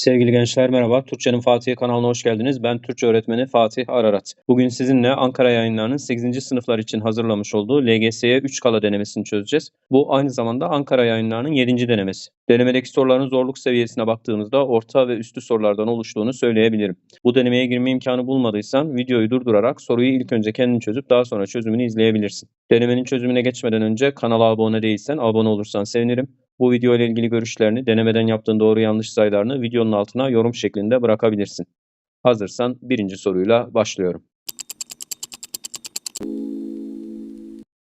Sevgili gençler merhaba. Türkçenin Fatih kanalına hoş geldiniz. Ben Türkçe öğretmeni Fatih Ararat. Bugün sizinle Ankara yayınlarının 8. sınıflar için hazırlamış olduğu LGS'ye 3 kala denemesini çözeceğiz. Bu aynı zamanda Ankara yayınlarının 7. denemesi. Denemedeki soruların zorluk seviyesine baktığımızda orta ve üstü sorulardan oluştuğunu söyleyebilirim. Bu denemeye girme imkanı bulmadıysan videoyu durdurarak soruyu ilk önce kendin çözüp daha sonra çözümünü izleyebilirsin. Denemenin çözümüne geçmeden önce kanala abone değilsen abone olursan sevinirim. Bu video ile ilgili görüşlerini, denemeden yaptığın doğru yanlış sayılarını videonun altına yorum şeklinde bırakabilirsin. Hazırsan birinci soruyla başlıyorum.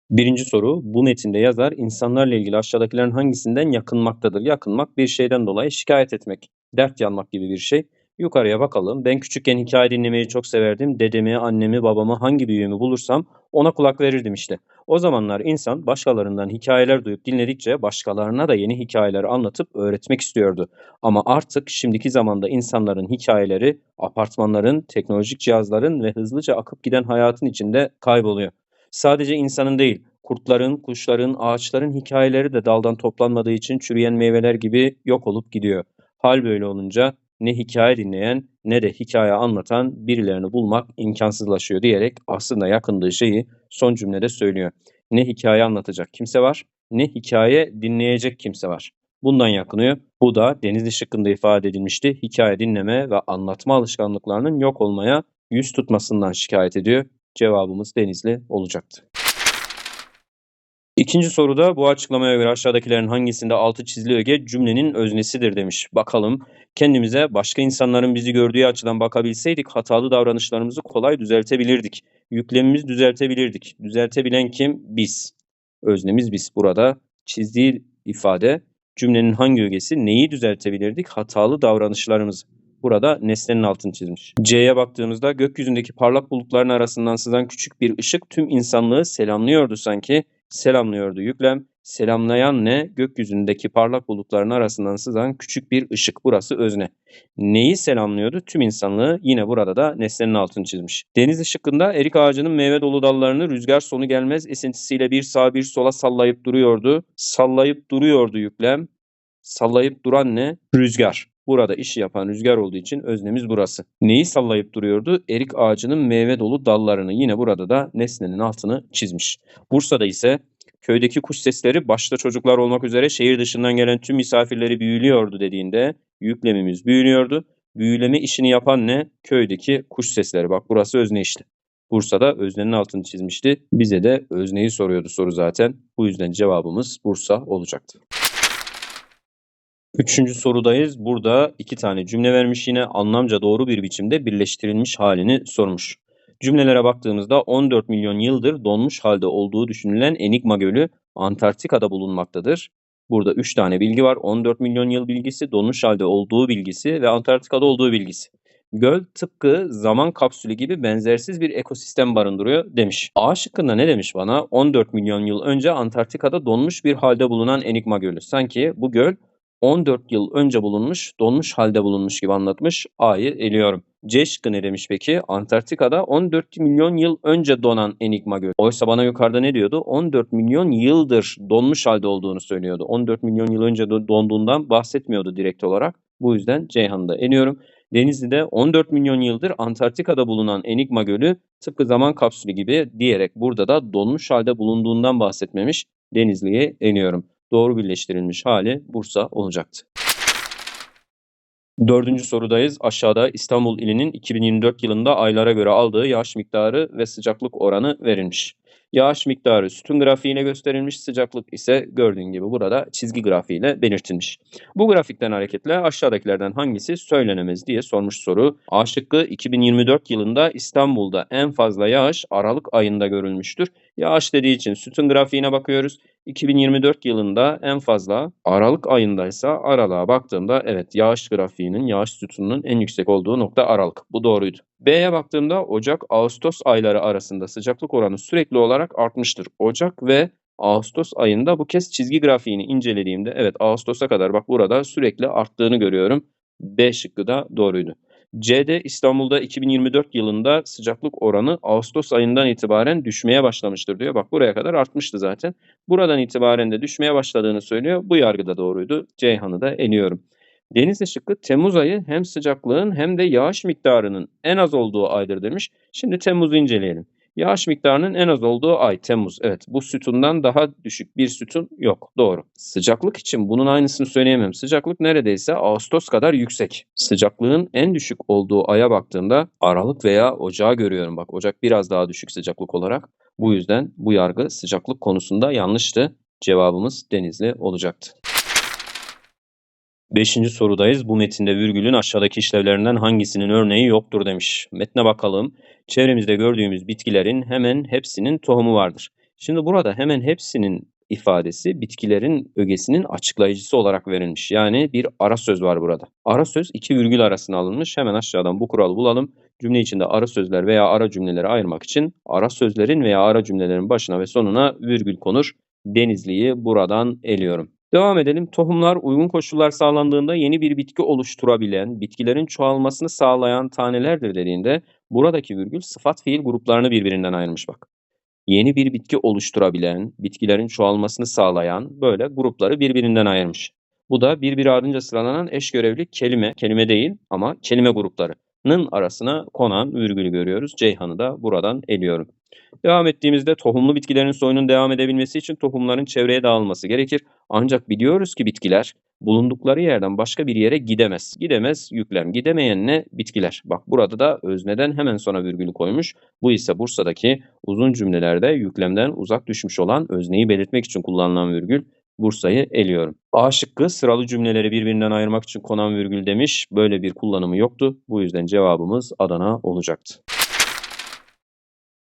Birinci soru, bu metinde yazar insanlarla ilgili aşağıdakilerin hangisinden yakınmaktadır? Yakınmak bir şeyden dolayı şikayet etmek, dert yanmak gibi bir şey. Yukarıya bakalım. Ben küçükken hikaye dinlemeyi çok severdim. Dedemi, annemi, babamı hangi büyüğümü bulursam ona kulak verirdim işte. O zamanlar insan başkalarından hikayeler duyup dinledikçe başkalarına da yeni hikayeler anlatıp öğretmek istiyordu. Ama artık şimdiki zamanda insanların hikayeleri apartmanların, teknolojik cihazların ve hızlıca akıp giden hayatın içinde kayboluyor. Sadece insanın değil, kurtların, kuşların, ağaçların hikayeleri de daldan toplanmadığı için çürüyen meyveler gibi yok olup gidiyor. Hal böyle olunca ne hikaye dinleyen ne de hikaye anlatan birilerini bulmak imkansızlaşıyor diyerek aslında yakındığı şeyi son cümlede söylüyor. Ne hikaye anlatacak kimse var ne hikaye dinleyecek kimse var. Bundan yakınıyor. Bu da Denizli şıkkında ifade edilmişti. Hikaye dinleme ve anlatma alışkanlıklarının yok olmaya yüz tutmasından şikayet ediyor. Cevabımız Denizli olacaktı. İkinci soruda bu açıklamaya göre aşağıdakilerin hangisinde altı çizili öge cümlenin öznesidir demiş. Bakalım kendimize başka insanların bizi gördüğü açıdan bakabilseydik hatalı davranışlarımızı kolay düzeltebilirdik. Yüklemimizi düzeltebilirdik. Düzeltebilen kim? Biz. Öznemiz biz. Burada çizdiği ifade cümlenin hangi ögesi neyi düzeltebilirdik? Hatalı davranışlarımızı. Burada nesnenin altını çizmiş. C'ye baktığımızda gökyüzündeki parlak bulutların arasından sızan küçük bir ışık tüm insanlığı selamlıyordu sanki selamlıyordu yüklem. Selamlayan ne? Gökyüzündeki parlak bulutların arasından sızan küçük bir ışık. Burası özne. Neyi selamlıyordu? Tüm insanlığı yine burada da nesnenin altını çizmiş. Deniz ışıkında erik ağacının meyve dolu dallarını rüzgar sonu gelmez esintisiyle bir sağa bir sola sallayıp duruyordu. Sallayıp duruyordu yüklem. Sallayıp duran ne? Rüzgar. Burada işi yapan rüzgar olduğu için öznemiz burası. Neyi sallayıp duruyordu? Erik ağacının meyve dolu dallarını yine burada da nesnenin altını çizmiş. Bursa'da ise köydeki kuş sesleri başta çocuklar olmak üzere şehir dışından gelen tüm misafirleri büyülüyordu dediğinde yüklemimiz büyülüyordu. Büyüleme işini yapan ne? Köydeki kuş sesleri. Bak burası özne işte. Bursa'da öznenin altını çizmişti. Bize de özneyi soruyordu soru zaten. Bu yüzden cevabımız Bursa olacaktı. Üçüncü sorudayız. Burada iki tane cümle vermiş yine anlamca doğru bir biçimde birleştirilmiş halini sormuş. Cümlelere baktığımızda 14 milyon yıldır donmuş halde olduğu düşünülen Enigma Gölü Antarktika'da bulunmaktadır. Burada 3 tane bilgi var. 14 milyon yıl bilgisi, donmuş halde olduğu bilgisi ve Antarktika'da olduğu bilgisi. Göl tıpkı zaman kapsülü gibi benzersiz bir ekosistem barındırıyor demiş. A şıkkında ne demiş bana? 14 milyon yıl önce Antarktika'da donmuş bir halde bulunan Enigma Gölü. Sanki bu göl 14 yıl önce bulunmuş, donmuş halde bulunmuş gibi anlatmış. A'yı eliyorum. C şıkkı ne demiş peki? Antarktika'da 14 milyon yıl önce donan Enigma Gölü. Oysa bana yukarıda ne diyordu? 14 milyon yıldır donmuş halde olduğunu söylüyordu. 14 milyon yıl önce donduğundan bahsetmiyordu direkt olarak. Bu yüzden Ceyhan'ı da eliyorum. Denizli'de 14 milyon yıldır Antarktika'da bulunan Enigma Gölü tıpkı zaman kapsülü gibi diyerek burada da donmuş halde bulunduğundan bahsetmemiş. Denizli'ye eniyorum doğru birleştirilmiş hali Bursa olacaktı. Dördüncü sorudayız. Aşağıda İstanbul ilinin 2024 yılında aylara göre aldığı yağış miktarı ve sıcaklık oranı verilmiş. Yağış miktarı sütun grafiğiyle gösterilmiş, sıcaklık ise gördüğün gibi burada çizgi grafiğiyle belirtilmiş. Bu grafikten hareketle aşağıdakilerden hangisi söylenemez diye sormuş soru. A şıkkı 2024 yılında İstanbul'da en fazla yağış Aralık ayında görülmüştür. Yağış dediği için sütun grafiğine bakıyoruz. 2024 yılında en fazla Aralık ayındaysa aralığa baktığımda evet yağış grafiğinin, yağış sütununun en yüksek olduğu nokta Aralık. Bu doğruydu. B'ye baktığımda Ocak-Ağustos ayları arasında sıcaklık oranı sürekli olarak artmıştır. Ocak ve Ağustos ayında bu kez çizgi grafiğini incelediğimde evet Ağustos'a kadar bak burada sürekli arttığını görüyorum. B şıkkı da doğruydu. C'de İstanbul'da 2024 yılında sıcaklık oranı Ağustos ayından itibaren düşmeye başlamıştır diyor. Bak buraya kadar artmıştı zaten. Buradan itibaren de düşmeye başladığını söylüyor. Bu yargı da doğruydu. Ceyhan'ı da eliyorum. Denizli şıkkı Temmuz ayı hem sıcaklığın hem de yağış miktarının en az olduğu aydır demiş. Şimdi Temmuz'u inceleyelim. Yağış miktarının en az olduğu ay Temmuz. Evet bu sütundan daha düşük bir sütun yok. Doğru. Sıcaklık için bunun aynısını söyleyemem. Sıcaklık neredeyse Ağustos kadar yüksek. Sıcaklığın en düşük olduğu aya baktığımda Aralık veya Ocağı görüyorum. Bak Ocak biraz daha düşük sıcaklık olarak. Bu yüzden bu yargı sıcaklık konusunda yanlıştı. Cevabımız Denizli olacaktı. Beşinci sorudayız. Bu metinde virgülün aşağıdaki işlevlerinden hangisinin örneği yoktur demiş. Metne bakalım. Çevremizde gördüğümüz bitkilerin hemen hepsinin tohumu vardır. Şimdi burada hemen hepsinin ifadesi bitkilerin ögesinin açıklayıcısı olarak verilmiş. Yani bir ara söz var burada. Ara söz iki virgül arasına alınmış. Hemen aşağıdan bu kuralı bulalım. Cümle içinde ara sözler veya ara cümleleri ayırmak için ara sözlerin veya ara cümlelerin başına ve sonuna virgül konur. Denizli'yi buradan eliyorum. Devam edelim. Tohumlar uygun koşullar sağlandığında yeni bir bitki oluşturabilen, bitkilerin çoğalmasını sağlayan tanelerdir dediğinde buradaki virgül sıfat fiil gruplarını birbirinden ayırmış bak. Yeni bir bitki oluşturabilen, bitkilerin çoğalmasını sağlayan böyle grupları birbirinden ayırmış. Bu da birbiri ardınca sıralanan eş görevli kelime, kelime değil ama kelime gruplarının arasına konan virgülü görüyoruz. Ceyhan'ı da buradan eliyorum. Devam ettiğimizde tohumlu bitkilerin soyunun devam edebilmesi için tohumların çevreye dağılması gerekir. Ancak biliyoruz ki bitkiler bulundukları yerden başka bir yere gidemez. Gidemez yüklem. Gidemeyen ne? Bitkiler. Bak burada da özneden hemen sonra virgülü koymuş. Bu ise Bursa'daki uzun cümlelerde yüklemden uzak düşmüş olan özneyi belirtmek için kullanılan virgül. Bursa'yı eliyorum. A şıkkı sıralı cümleleri birbirinden ayırmak için konan virgül demiş. Böyle bir kullanımı yoktu. Bu yüzden cevabımız Adana olacaktı.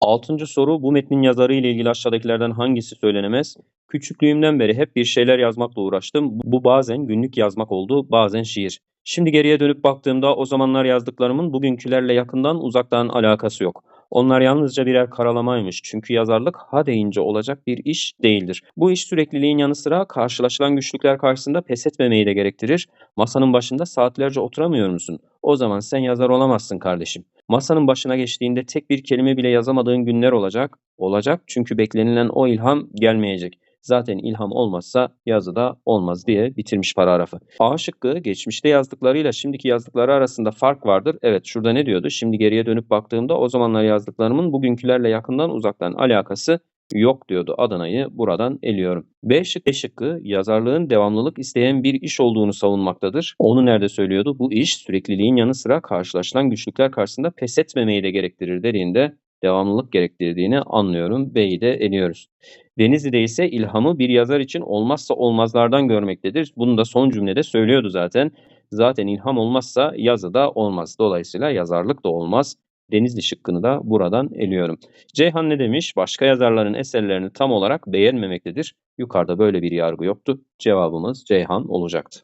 Altıncı soru bu metnin yazarı ile ilgili aşağıdakilerden hangisi söylenemez? Küçüklüğümden beri hep bir şeyler yazmakla uğraştım. Bu bazen günlük yazmak oldu, bazen şiir. Şimdi geriye dönüp baktığımda o zamanlar yazdıklarımın bugünkülerle yakından uzaktan alakası yok. Onlar yalnızca birer karalamaymış. Çünkü yazarlık ha deyince olacak bir iş değildir. Bu iş sürekliliğin yanı sıra karşılaşılan güçlükler karşısında pes etmemeyi de gerektirir. Masanın başında saatlerce oturamıyor musun? O zaman sen yazar olamazsın kardeşim. Masanın başına geçtiğinde tek bir kelime bile yazamadığın günler olacak. Olacak çünkü beklenilen o ilham gelmeyecek. Zaten ilham olmazsa yazı da olmaz diye bitirmiş paragrafı. A şıkkı geçmişte yazdıklarıyla şimdiki yazdıkları arasında fark vardır. Evet şurada ne diyordu? Şimdi geriye dönüp baktığımda o zamanlar yazdıklarımın bugünkülerle yakından uzaktan alakası yok diyordu. Adana'yı buradan eliyorum. B şıkkı, şıkkı yazarlığın devamlılık isteyen bir iş olduğunu savunmaktadır. Onu nerede söylüyordu? Bu iş sürekliliğin yanı sıra karşılaşılan güçlükler karşısında pes etmemeyi de gerektirir dediğinde devamlılık gerektirdiğini anlıyorum. B'yi de eliyoruz. Denizli'de ise ilhamı bir yazar için olmazsa olmazlardan görmektedir. Bunu da son cümlede söylüyordu zaten. Zaten ilham olmazsa yazı da olmaz. Dolayısıyla yazarlık da olmaz. Denizli şıkkını da buradan eliyorum. Ceyhan ne demiş? Başka yazarların eserlerini tam olarak beğenmemektedir. Yukarıda böyle bir yargı yoktu. Cevabımız Ceyhan olacaktı.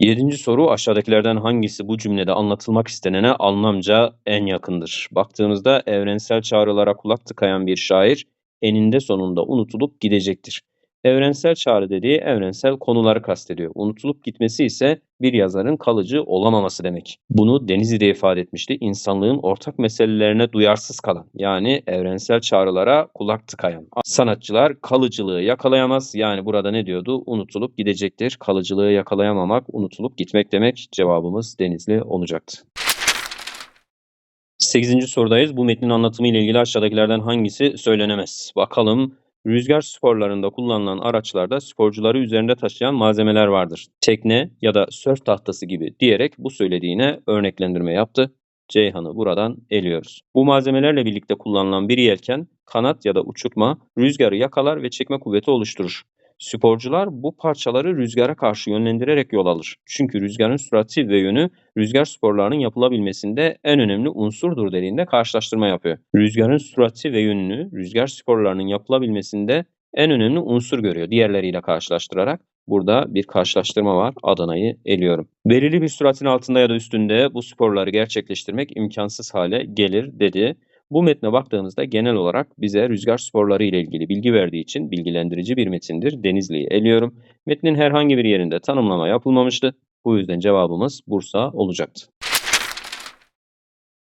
Yedinci soru aşağıdakilerden hangisi bu cümlede anlatılmak istenene anlamca en yakındır? Baktığımızda evrensel çağrılara kulak tıkayan bir şair eninde sonunda unutulup gidecektir. Evrensel çağrı dediği evrensel konuları kastediyor. Unutulup gitmesi ise bir yazarın kalıcı olamaması demek. Bunu Denizli'de ifade etmişti. İnsanlığın ortak meselelerine duyarsız kalan yani evrensel çağrılara kulak tıkayan. Sanatçılar kalıcılığı yakalayamaz. Yani burada ne diyordu? Unutulup gidecektir. Kalıcılığı yakalayamamak, unutulup gitmek demek. Cevabımız Denizli olacaktı. 8. sorudayız. Bu metnin anlatımı ile ilgili aşağıdakilerden hangisi söylenemez? Bakalım. Rüzgar sporlarında kullanılan araçlarda sporcuları üzerinde taşıyan malzemeler vardır. Tekne ya da sörf tahtası gibi diyerek bu söylediğine örneklendirme yaptı. Ceyhan'ı buradan eliyoruz. Bu malzemelerle birlikte kullanılan bir yelken, kanat ya da uçurtma rüzgarı yakalar ve çekme kuvveti oluşturur. Sporcular bu parçaları rüzgara karşı yönlendirerek yol alır. Çünkü rüzgarın sürati ve yönü rüzgar sporlarının yapılabilmesinde en önemli unsurdur dediğinde karşılaştırma yapıyor. Rüzgarın sürati ve yönünü rüzgar sporlarının yapılabilmesinde en önemli unsur görüyor diğerleriyle karşılaştırarak. Burada bir karşılaştırma var. Adana'yı eliyorum. Belirli bir süratin altında ya da üstünde bu sporları gerçekleştirmek imkansız hale gelir dedi. Bu metne baktığımızda genel olarak bize rüzgar sporları ile ilgili bilgi verdiği için bilgilendirici bir metindir. Denizli'yi eliyorum. Metnin herhangi bir yerinde tanımlama yapılmamıştı. Bu yüzden cevabımız Bursa olacaktı.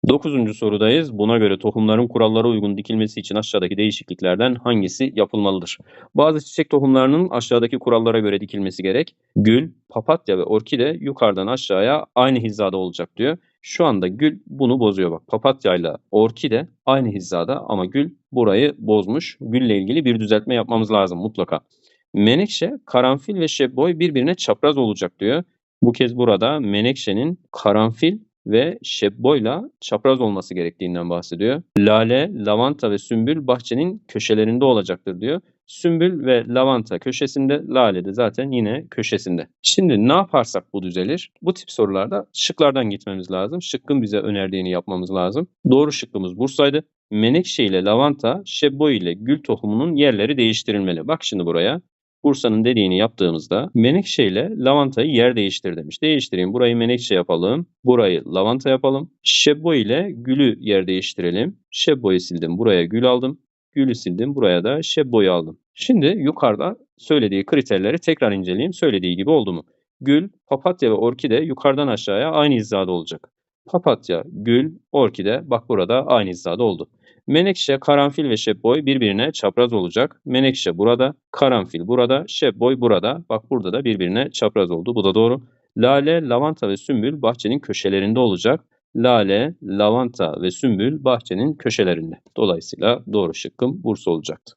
Dokuzuncu sorudayız. Buna göre tohumların kurallara uygun dikilmesi için aşağıdaki değişikliklerden hangisi yapılmalıdır? Bazı çiçek tohumlarının aşağıdaki kurallara göre dikilmesi gerek. Gül, papatya ve orkide yukarıdan aşağıya aynı hizada olacak diyor. Şu anda gül bunu bozuyor bak. Papatya ile orkide aynı hizada ama gül burayı bozmuş. Gülle ilgili bir düzeltme yapmamız lazım mutlaka. Menekşe, karanfil ve şebboy birbirine çapraz olacak diyor. Bu kez burada menekşenin karanfil ve şebboyla çapraz olması gerektiğinden bahsediyor. Lale, lavanta ve sümbül bahçenin köşelerinde olacaktır diyor. Sümbül ve lavanta köşesinde, lale de zaten yine köşesinde. Şimdi ne yaparsak bu düzelir? Bu tip sorularda şıklardan gitmemiz lazım. Şıkkın bize önerdiğini yapmamız lazım. Doğru şıkkımız Bursa'ydı. Menekşe ile lavanta, şebboy ile gül tohumunun yerleri değiştirilmeli. Bak şimdi buraya. Bursa'nın dediğini yaptığımızda menekşe ile lavantayı yer değiştir demiş. Değiştireyim. Burayı menekşe yapalım. Burayı lavanta yapalım. Şebboy ile gülü yer değiştirelim. Şebboyu sildim. Buraya gül aldım. Gülü sildim. Buraya da şebboyu aldım. Şimdi yukarıda söylediği kriterleri tekrar inceleyeyim. Söylediği gibi oldu mu? Gül, papatya ve orkide yukarıdan aşağıya aynı hizada olacak. Papatya, gül, orkide bak burada aynı hizada oldu. Menekşe, karanfil ve şebboy birbirine çapraz olacak. Menekşe burada, karanfil burada, şebboy burada. Bak burada da birbirine çapraz oldu. Bu da doğru. Lale, lavanta ve sümbül bahçenin köşelerinde olacak. Lale, lavanta ve sümbül bahçenin köşelerinde. Dolayısıyla doğru şıkkım Bursa olacaktı.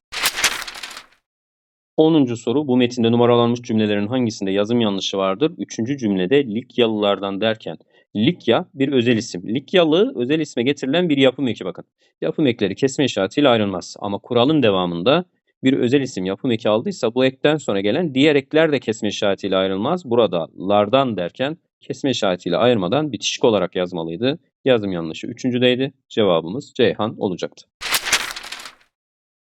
10. soru bu metinde numaralanmış cümlelerin hangisinde yazım yanlışı vardır? 3. cümlede Likyalılardan derken Likya bir özel isim. Likyalı özel isme getirilen bir yapım eki bakın. Yapım ekleri kesme işaretiyle ayrılmaz. Ama kuralın devamında bir özel isim yapım eki aldıysa bu ekten sonra gelen diğer ekler de kesme işaretiyle ayrılmaz. Burada lardan derken kesme işaretiyle ayırmadan bitişik olarak yazmalıydı. Yazım yanlışı üçüncüdeydi. Cevabımız Ceyhan olacaktı.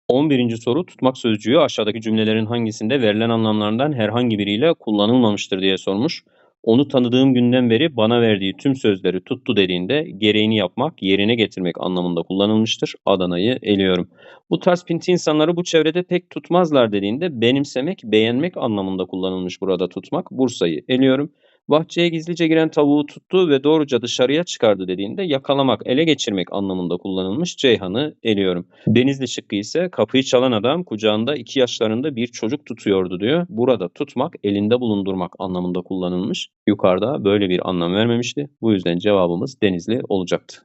11. soru tutmak sözcüğü aşağıdaki cümlelerin hangisinde verilen anlamlardan herhangi biriyle kullanılmamıştır diye sormuş. Onu tanıdığım günden beri bana verdiği tüm sözleri tuttu dediğinde gereğini yapmak, yerine getirmek anlamında kullanılmıştır. Adana'yı eliyorum. Bu tarz pinti insanları bu çevrede pek tutmazlar dediğinde benimsemek, beğenmek anlamında kullanılmış burada tutmak. Bursa'yı eliyorum. Bahçeye gizlice giren tavuğu tuttu ve doğruca dışarıya çıkardı dediğinde yakalamak, ele geçirmek anlamında kullanılmış Ceyhan'ı eliyorum. Denizli şıkkı ise kapıyı çalan adam kucağında iki yaşlarında bir çocuk tutuyordu diyor. Burada tutmak, elinde bulundurmak anlamında kullanılmış. Yukarıda böyle bir anlam vermemişti. Bu yüzden cevabımız Denizli olacaktı.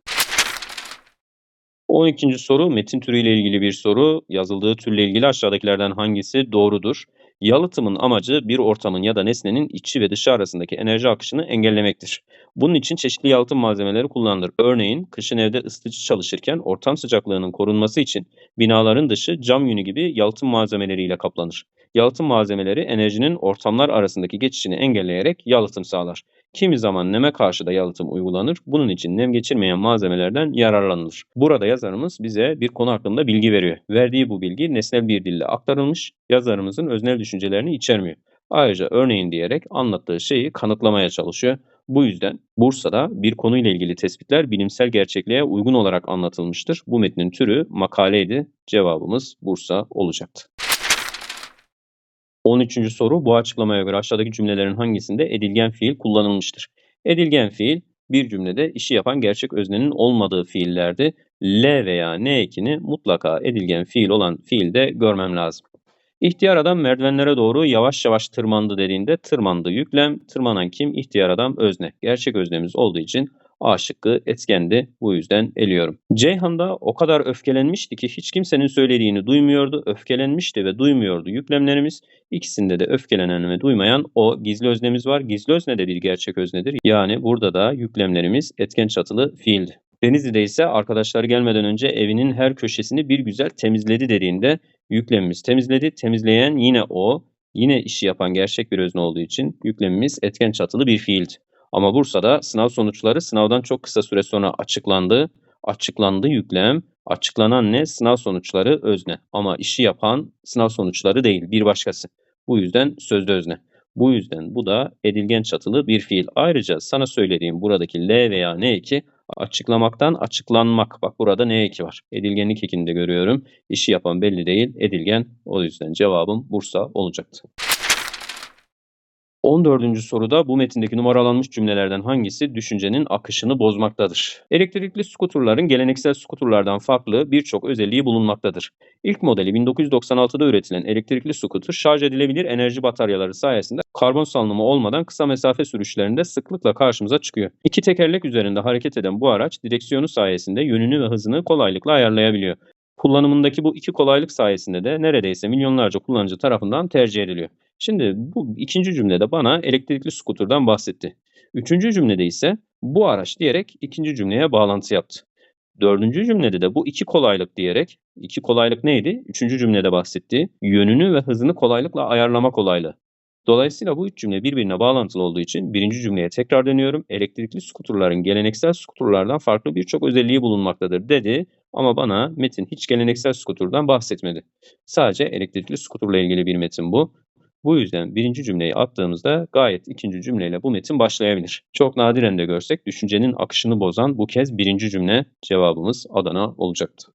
12. soru metin türüyle ilgili bir soru. Yazıldığı türle ilgili aşağıdakilerden hangisi doğrudur? Yalıtımın amacı bir ortamın ya da nesnenin içi ve dışı arasındaki enerji akışını engellemektir. Bunun için çeşitli yalıtım malzemeleri kullanılır. Örneğin kışın evde ısıtıcı çalışırken ortam sıcaklığının korunması için binaların dışı cam yünü gibi yalıtım malzemeleriyle kaplanır. Yalıtım malzemeleri enerjinin ortamlar arasındaki geçişini engelleyerek yalıtım sağlar. Kimi zaman neme karşı da yalıtım uygulanır. Bunun için nem geçirmeyen malzemelerden yararlanılır. Burada yazarımız bize bir konu hakkında bilgi veriyor. Verdiği bu bilgi nesnel bir dille aktarılmış, yazarımızın öznel düşüncelerini içermiyor. Ayrıca örneğin diyerek anlattığı şeyi kanıtlamaya çalışıyor. Bu yüzden Bursa'da bir konuyla ilgili tespitler bilimsel gerçekliğe uygun olarak anlatılmıştır. Bu metnin türü makaleydi. Cevabımız Bursa olacaktı. 13. soru bu açıklamaya göre aşağıdaki cümlelerin hangisinde edilgen fiil kullanılmıştır? Edilgen fiil bir cümlede işi yapan gerçek öznenin olmadığı fiillerdi. L veya N ekini mutlaka edilgen fiil olan fiilde görmem lazım. İhtiyar adam merdivenlere doğru yavaş yavaş tırmandı dediğinde tırmandı yüklem, tırmanan kim? İhtiyar adam özne. Gerçek öznemiz olduğu için A şıkkı etkendi. Bu yüzden eliyorum. Ceyhan da o kadar öfkelenmişti ki hiç kimsenin söylediğini duymuyordu. Öfkelenmişti ve duymuyordu yüklemlerimiz. İkisinde de öfkelenen ve duymayan o gizli öznemiz var. Gizli özne de bir gerçek öznedir. Yani burada da yüklemlerimiz etken çatılı fiildi. Denizli'de ise arkadaşlar gelmeden önce evinin her köşesini bir güzel temizledi dediğinde yüklemimiz temizledi. Temizleyen yine o. Yine işi yapan gerçek bir özne olduğu için yüklemimiz etken çatılı bir fiildi. Ama Bursa'da sınav sonuçları sınavdan çok kısa süre sonra açıklandı. Açıklandı yüklem. Açıklanan ne? Sınav sonuçları özne. Ama işi yapan sınav sonuçları değil bir başkası. Bu yüzden sözde özne. Bu yüzden bu da edilgen çatılı bir fiil. Ayrıca sana söylediğim buradaki L veya N eki açıklamaktan açıklanmak. Bak burada N eki var. Edilgenlik ekini görüyorum. İşi yapan belli değil. Edilgen. O yüzden cevabım Bursa olacaktı. 14. soruda bu metindeki numaralanmış cümlelerden hangisi düşüncenin akışını bozmaktadır? Elektrikli skuturların geleneksel skuturlardan farklı birçok özelliği bulunmaktadır. İlk modeli 1996'da üretilen elektrikli skuter şarj edilebilir enerji bataryaları sayesinde karbon salınımı olmadan kısa mesafe sürüşlerinde sıklıkla karşımıza çıkıyor. İki tekerlek üzerinde hareket eden bu araç direksiyonu sayesinde yönünü ve hızını kolaylıkla ayarlayabiliyor. Kullanımındaki bu iki kolaylık sayesinde de neredeyse milyonlarca kullanıcı tarafından tercih ediliyor. Şimdi bu ikinci cümlede bana elektrikli skuterdan bahsetti. Üçüncü cümlede ise bu araç diyerek ikinci cümleye bağlantı yaptı. Dördüncü cümlede de bu iki kolaylık diyerek, iki kolaylık neydi? Üçüncü cümlede bahsetti. Yönünü ve hızını kolaylıkla ayarlama kolaylığı. Dolayısıyla bu üç cümle birbirine bağlantılı olduğu için birinci cümleye tekrar dönüyorum. Elektrikli skuturların geleneksel skuturlardan farklı birçok özelliği bulunmaktadır dedi. Ama bana metin hiç geleneksel skuturdan bahsetmedi. Sadece elektrikli skuturla ilgili bir metin bu. Bu yüzden birinci cümleyi attığımızda gayet ikinci cümleyle bu metin başlayabilir. Çok nadiren de görsek düşüncenin akışını bozan bu kez birinci cümle cevabımız Adana olacaktı.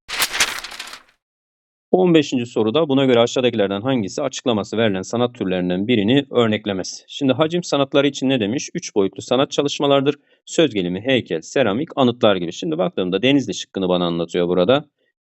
15. soruda buna göre aşağıdakilerden hangisi açıklaması verilen sanat türlerinden birini örneklemez? Şimdi hacim sanatları için ne demiş? 3 boyutlu sanat çalışmalardır. Söz gelimi, heykel, seramik, anıtlar gibi. Şimdi baktığımda Denizli şıkkını bana anlatıyor burada.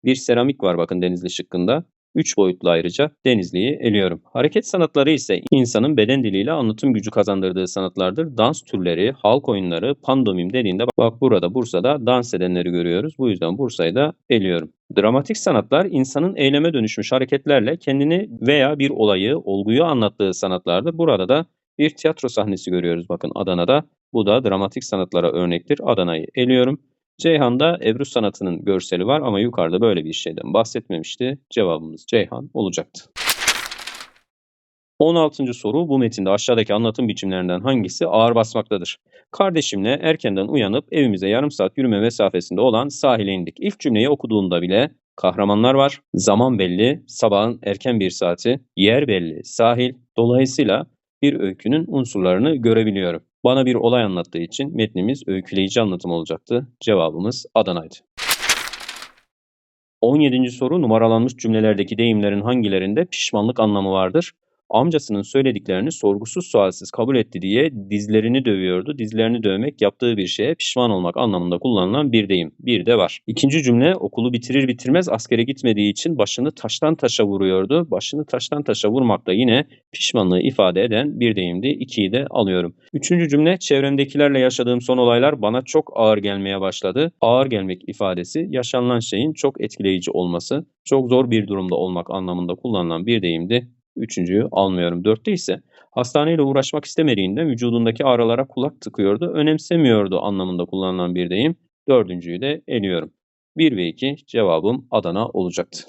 Bir seramik var bakın Denizli şıkkında. 3 boyutlu ayrıca Denizli'yi eliyorum. Hareket sanatları ise insanın beden diliyle anlatım gücü kazandırdığı sanatlardır. Dans türleri, halk oyunları, pandomim dediğinde bak burada Bursa'da dans edenleri görüyoruz. Bu yüzden Bursa'yı da eliyorum. Dramatik sanatlar insanın eyleme dönüşmüş hareketlerle kendini veya bir olayı, olguyu anlattığı sanatlardır. Burada da bir tiyatro sahnesi görüyoruz bakın Adana'da. Bu da dramatik sanatlara örnektir. Adana'yı eliyorum. Ceyhan'da Ebru sanatının görseli var ama yukarıda böyle bir şeyden bahsetmemişti. Cevabımız Ceyhan olacaktı. 16. soru bu metinde aşağıdaki anlatım biçimlerinden hangisi ağır basmaktadır? Kardeşimle erkenden uyanıp evimize yarım saat yürüme mesafesinde olan sahile indik. İlk cümleyi okuduğunda bile kahramanlar var, zaman belli, sabahın erken bir saati, yer belli, sahil. Dolayısıyla bir öykünün unsurlarını görebiliyorum. Bana bir olay anlattığı için metnimiz öyküleyici anlatım olacaktı. Cevabımız Adana'ydı. 17. soru numaralanmış cümlelerdeki deyimlerin hangilerinde pişmanlık anlamı vardır? Amcasının söylediklerini sorgusuz sualsiz kabul etti diye dizlerini dövüyordu. Dizlerini dövmek yaptığı bir şeye pişman olmak anlamında kullanılan bir deyim. Bir de var. İkinci cümle okulu bitirir bitirmez askere gitmediği için başını taştan taşa vuruyordu. Başını taştan taşa vurmak da yine pişmanlığı ifade eden bir deyimdi. İkiyi de alıyorum. Üçüncü cümle çevremdekilerle yaşadığım son olaylar bana çok ağır gelmeye başladı. Ağır gelmek ifadesi yaşanılan şeyin çok etkileyici olması, çok zor bir durumda olmak anlamında kullanılan bir deyimdi. Üçüncüyü almıyorum. Dörtte ise hastaneyle uğraşmak istemediğinden vücudundaki ağrılara kulak tıkıyordu, önemsemiyordu anlamında kullanılan bir deyim. Dördüncüyü de eliyorum. 1 ve 2 cevabım Adana olacaktı.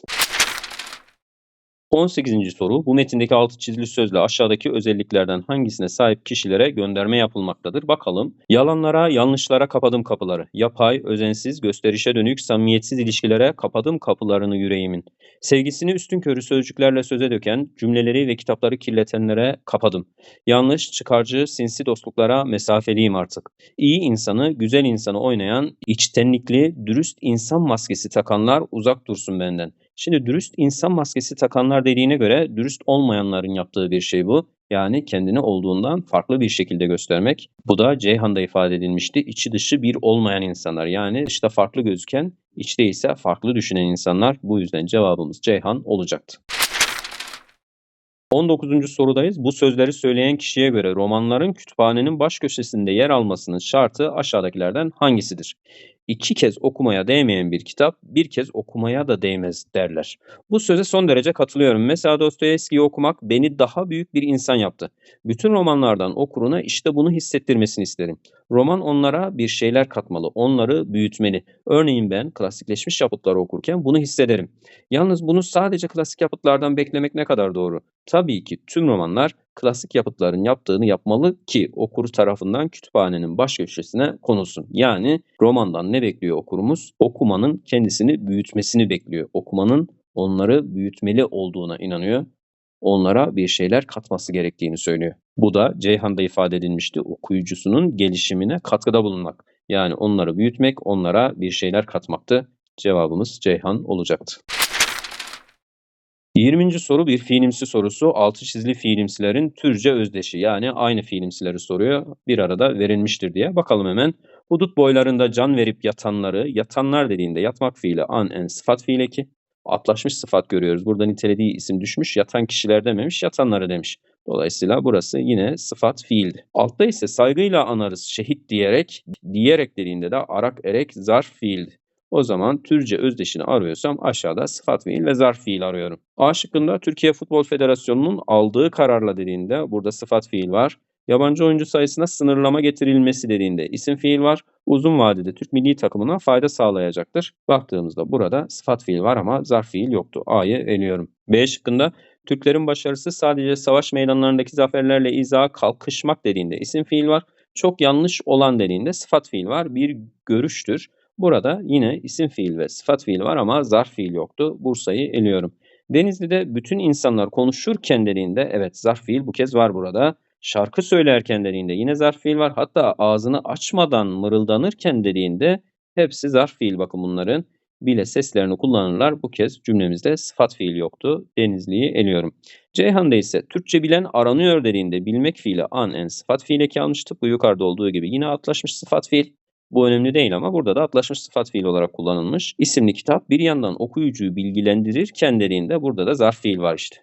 18. soru. Bu metindeki altı çizili sözle aşağıdaki özelliklerden hangisine sahip kişilere gönderme yapılmaktadır? Bakalım. Yalanlara, yanlışlara kapadım kapıları. Yapay, özensiz, gösterişe dönük, samimiyetsiz ilişkilere kapadım kapılarını yüreğimin. Sevgisini üstün körü sözcüklerle söze döken, cümleleri ve kitapları kirletenlere kapadım. Yanlış, çıkarcı, sinsi dostluklara mesafeliyim artık. İyi insanı, güzel insanı oynayan, içtenlikli, dürüst insan maskesi takanlar uzak dursun benden. Şimdi dürüst insan maskesi takanlar dediğine göre dürüst olmayanların yaptığı bir şey bu. Yani kendini olduğundan farklı bir şekilde göstermek. Bu da Ceyhan'da ifade edilmişti. İçi dışı bir olmayan insanlar. Yani dışta farklı gözüken, içte ise farklı düşünen insanlar. Bu yüzden cevabımız Ceyhan olacaktı. 19. sorudayız. Bu sözleri söyleyen kişiye göre romanların kütüphanenin baş köşesinde yer almasının şartı aşağıdakilerden hangisidir? İki kez okumaya değmeyen bir kitap bir kez okumaya da değmez derler. Bu söze son derece katılıyorum. Mesela Dostoyevski'yi okumak beni daha büyük bir insan yaptı. Bütün romanlardan okuruna işte bunu hissettirmesini isterim. Roman onlara bir şeyler katmalı, onları büyütmeli. Örneğin ben klasikleşmiş yapıtları okurken bunu hissederim. Yalnız bunu sadece klasik yapıtlardan beklemek ne kadar doğru? Tabii ki tüm romanlar klasik yapıtların yaptığını yapmalı ki okuru tarafından kütüphanenin baş köşesine konulsun. Yani romandan ne bekliyor okurumuz? Okumanın kendisini büyütmesini bekliyor. Okumanın onları büyütmeli olduğuna inanıyor. Onlara bir şeyler katması gerektiğini söylüyor. Bu da Ceyhan'da ifade edilmişti. Okuyucusunun gelişimine katkıda bulunmak. Yani onları büyütmek, onlara bir şeyler katmaktı. Cevabımız Ceyhan olacaktı. 20. soru bir fiilimsi sorusu. Altı çizili fiilimsilerin türce özdeşi yani aynı fiilimsileri soruyor. Bir arada verilmiştir diye. Bakalım hemen. Hudut boylarında can verip yatanları, yatanlar dediğinde yatmak fiili an en sıfat fiil eki. Atlaşmış sıfat görüyoruz. Burada nitelediği isim düşmüş. Yatan kişiler dememiş, yatanları demiş. Dolayısıyla burası yine sıfat fiildi. Altta ise saygıyla anarız şehit diyerek, diyerek dediğinde de arak erek zarf fiildi. O zaman Türkçe özdeşini arıyorsam aşağıda sıfat fiil ve zarf fiil arıyorum. A şıkkında Türkiye Futbol Federasyonu'nun aldığı kararla dediğinde burada sıfat fiil var. Yabancı oyuncu sayısına sınırlama getirilmesi dediğinde isim fiil var. Uzun vadede Türk milli takımına fayda sağlayacaktır. Baktığımızda burada sıfat fiil var ama zarf fiil yoktu. A'yı eliyorum. B şıkkında Türklerin başarısı sadece savaş meydanlarındaki zaferlerle izaha kalkışmak dediğinde isim fiil var. Çok yanlış olan dediğinde sıfat fiil var. Bir görüştür. Burada yine isim fiil ve sıfat fiil var ama zarf fiil yoktu. Bursa'yı eliyorum. Denizli'de bütün insanlar konuşurken dediğinde evet zarf fiil bu kez var burada. Şarkı söylerken dediğinde yine zarf fiil var. Hatta ağzını açmadan mırıldanırken dediğinde hepsi zarf fiil bakın bunların. Bile seslerini kullanırlar. Bu kez cümlemizde sıfat fiil yoktu. Denizli'yi eliyorum. Ceyhan'da ise Türkçe bilen aranıyor dediğinde bilmek fiili an en sıfat fiil eki almıştı. Bu yukarıda olduğu gibi yine atlaşmış sıfat fiil. Bu önemli değil ama burada da atlaşmış sıfat fiil olarak kullanılmış. İsimli kitap bir yandan okuyucuyu bilgilendirirken dediğinde burada da zarf fiil var işte.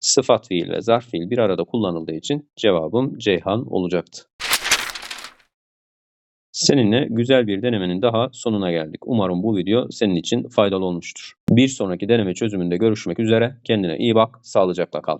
Sıfat fiil ve zarf fiil bir arada kullanıldığı için cevabım Ceyhan olacaktı. Seninle güzel bir denemenin daha sonuna geldik. Umarım bu video senin için faydalı olmuştur. Bir sonraki deneme çözümünde görüşmek üzere. Kendine iyi bak, sağlıcakla kal.